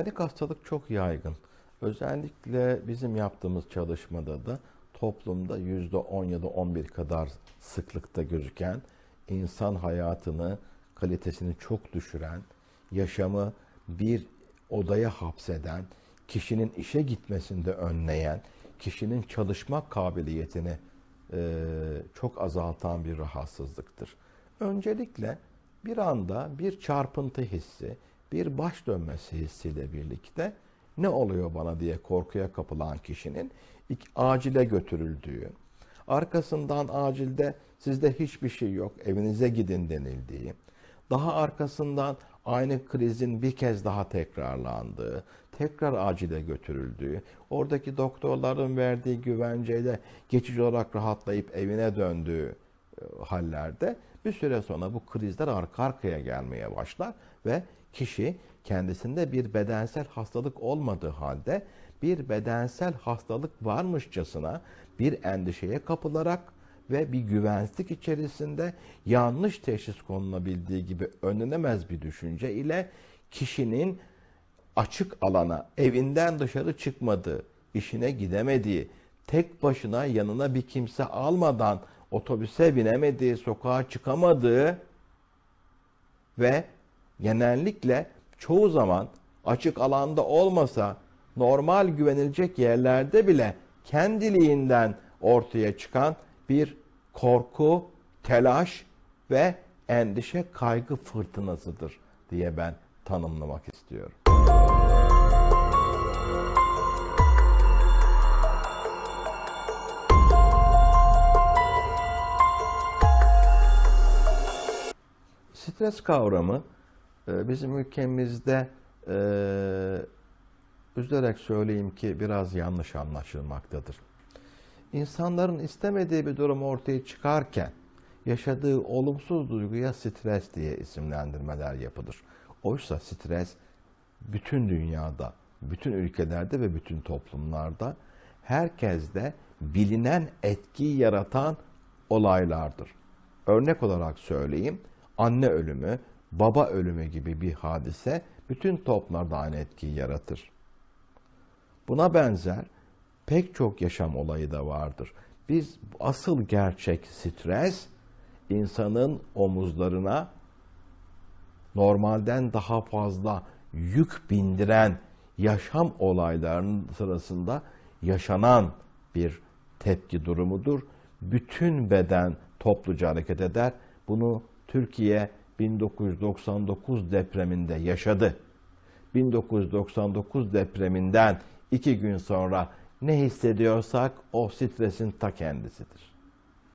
panik hastalık çok yaygın. Özellikle bizim yaptığımız çalışmada da toplumda yüzde 10 ya da 11 kadar sıklıkta gözüken insan hayatını, kalitesini çok düşüren, yaşamı bir odaya hapseden, kişinin işe gitmesinde önleyen, kişinin çalışma kabiliyetini e, çok azaltan bir rahatsızlıktır. Öncelikle bir anda bir çarpıntı hissi, bir baş dönmesi hissiyle birlikte ne oluyor bana diye korkuya kapılan kişinin acile götürüldüğü, arkasından acilde sizde hiçbir şey yok, evinize gidin denildiği, daha arkasından aynı krizin bir kez daha tekrarlandığı, tekrar acile götürüldüğü, oradaki doktorların verdiği güvenceyle geçici olarak rahatlayıp evine döndüğü hallerde. Bir süre sonra bu krizler arka arkaya gelmeye başlar ve kişi kendisinde bir bedensel hastalık olmadığı halde bir bedensel hastalık varmışçasına bir endişeye kapılarak ve bir güvensizlik içerisinde yanlış teşhis konulabildiği gibi önlenemez bir düşünce ile kişinin açık alana, evinden dışarı çıkmadığı, işine gidemediği, tek başına yanına bir kimse almadan otobüse binemediği, sokağa çıkamadığı ve genellikle çoğu zaman açık alanda olmasa normal güvenilecek yerlerde bile kendiliğinden ortaya çıkan bir korku, telaş ve endişe kaygı fırtınasıdır diye ben tanımlamak istiyorum. Stres kavramı e, bizim ülkemizde e, üzülerek söyleyeyim ki biraz yanlış anlaşılmaktadır. İnsanların istemediği bir durum ortaya çıkarken yaşadığı olumsuz duyguya stres diye isimlendirmeler yapılır. Oysa stres bütün dünyada, bütün ülkelerde ve bütün toplumlarda herkeste bilinen etkiyi yaratan olaylardır. Örnek olarak söyleyeyim, anne ölümü, baba ölümü gibi bir hadise bütün toplumlarda aynı etkiyi yaratır. Buna benzer pek çok yaşam olayı da vardır. Biz asıl gerçek stres insanın omuzlarına normalden daha fazla yük bindiren yaşam olaylarının sırasında yaşanan bir tepki durumudur. Bütün beden topluca hareket eder. Bunu Türkiye 1999 depreminde yaşadı. 1999 depreminden iki gün sonra ne hissediyorsak o stresin ta kendisidir.